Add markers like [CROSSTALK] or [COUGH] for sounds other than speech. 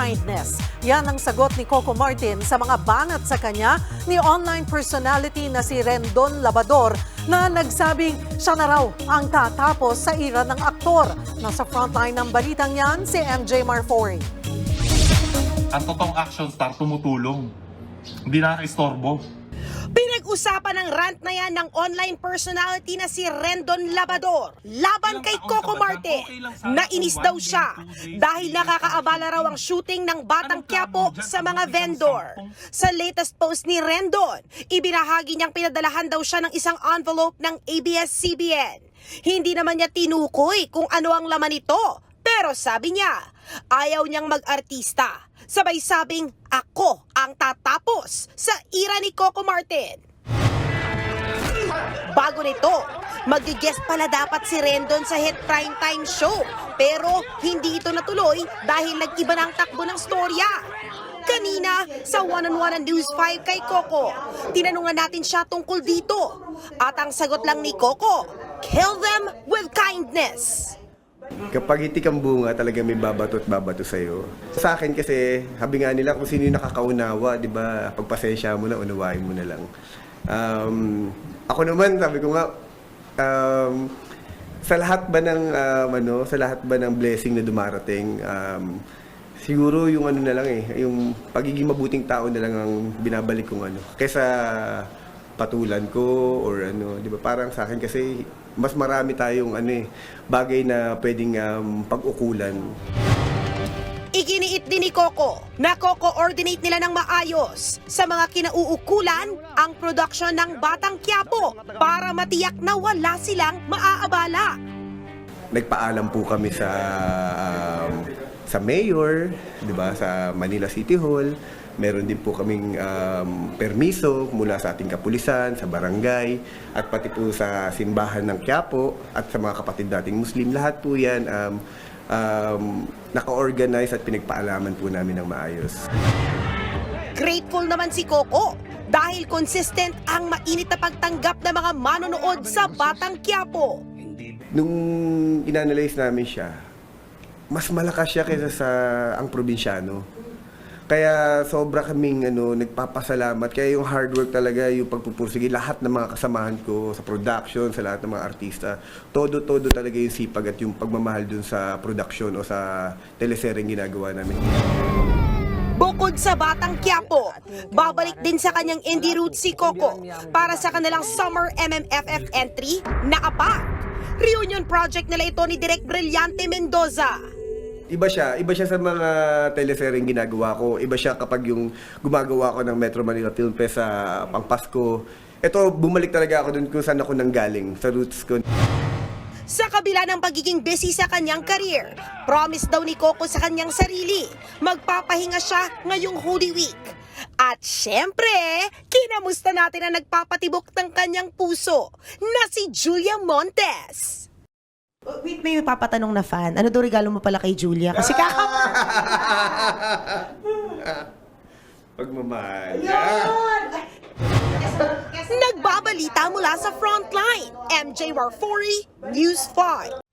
kindness. Yan ang sagot ni Coco Martin sa mga banat sa kanya ni online personality na si Rendon Labador na nagsabing siya na raw ang tatapos sa ira ng aktor. Nasa frontline ng balitang yan si MJ Marfori. ang totoong action star tumutulong. Hindi nakaka-istorbo. Pinag-usapan ng rant na yan ng online personality na si Rendon Labador laban kay Coco Marte. Nainis daw siya dahil nakakaabala raw ang shooting ng Batang Quiapo sa mga vendor. Sa latest post ni Rendon, ibinahagi niyang pinadalahan daw siya ng isang envelope ng ABS-CBN. Hindi naman niya tinukoy kung ano ang laman nito. Pero sabi niya, ayaw niyang mag-artista. Sabay sabing, ako ang tatapos sa ira ni Coco Martin. Bago nito, mag-guest pala dapat si Rendon sa hit primetime show. Pero hindi ito natuloy dahil nag-iba ng takbo ng storya. Kanina, sa one-on-one ng News 5 kay Coco, tinanungan natin siya tungkol dito. At ang sagot lang ni Coco, kill them with kindness. Kapag itik ang bunga, talaga may babato at babato sa'yo. Sa akin kasi, habi nga nila kung sino yung nakakaunawa, di ba? Pagpasensya mo na, unawain mo na lang. Um, ako naman, sabi ko nga, um, sa lahat ba ng, um, ano, sa lahat ba ng blessing na dumarating, um, siguro yung ano na lang eh, yung pagiging mabuting tao na lang ang binabalik kong ano. Kaysa patulan ko or ano, 'di ba? Parang sa akin kasi mas marami tayong ano eh, bagay na pwedeng um, pag-ukulan. Iginiit din ni Coco na co-coordinate nila ng maayos sa mga kinauukulan ang production ng Batang Quiapo para matiyak na wala silang maaabala. Nagpaalam po kami sa um, sa mayor, 'di ba, sa Manila City Hall. Meron din po kaming um, permiso mula sa ating kapulisan, sa barangay, at pati po sa simbahan ng Quiapo at sa mga kapatid nating Muslim. Lahat po yan um, um, naka-organize at pinagpaalaman po namin ng maayos. Grateful naman si Coco dahil consistent ang mainit na pagtanggap ng mga manonood sa Batang Quiapo. Nung inanalyze namin siya, mas malakas siya kaysa sa ang probinsyano. Kaya sobra kaming ano, nagpapasalamat. Kaya yung hard work talaga, yung pagpupursige, lahat ng mga kasamahan ko sa production, sa lahat ng mga artista, todo-todo talaga yung sipag at yung pagmamahal dun sa production o sa teleseryeng ginagawa namin. Bukod sa Batang Quiapo, babalik din sa kanyang indie roots si Coco para sa kanilang Summer MMFF entry na APA. Reunion project nila ito ni Direk Brillante Mendoza. Iba siya, iba siya sa mga teleseryeng ginagawa ko. Iba siya kapag yung gumagawa ko ng Metro Manila Film Fest sa pangpasko. Ito, bumalik talaga ako dun kung saan ako nanggaling, sa roots ko. Sa kabila ng pagiging busy sa kanyang career, promise daw ni Coco sa kanyang sarili, magpapahinga siya ngayong Holy Week. At syempre, kinamusta natin ang nagpapatibok ng kanyang puso na si Julia Montes. Oh, Wait, may papatanong na fan. Ano daw regalo mo pala kay Julia? Kasi kaka... [LAUGHS] Pagmamahal. Nagbabalita mula sa Frontline, MJ Warfori, News 5.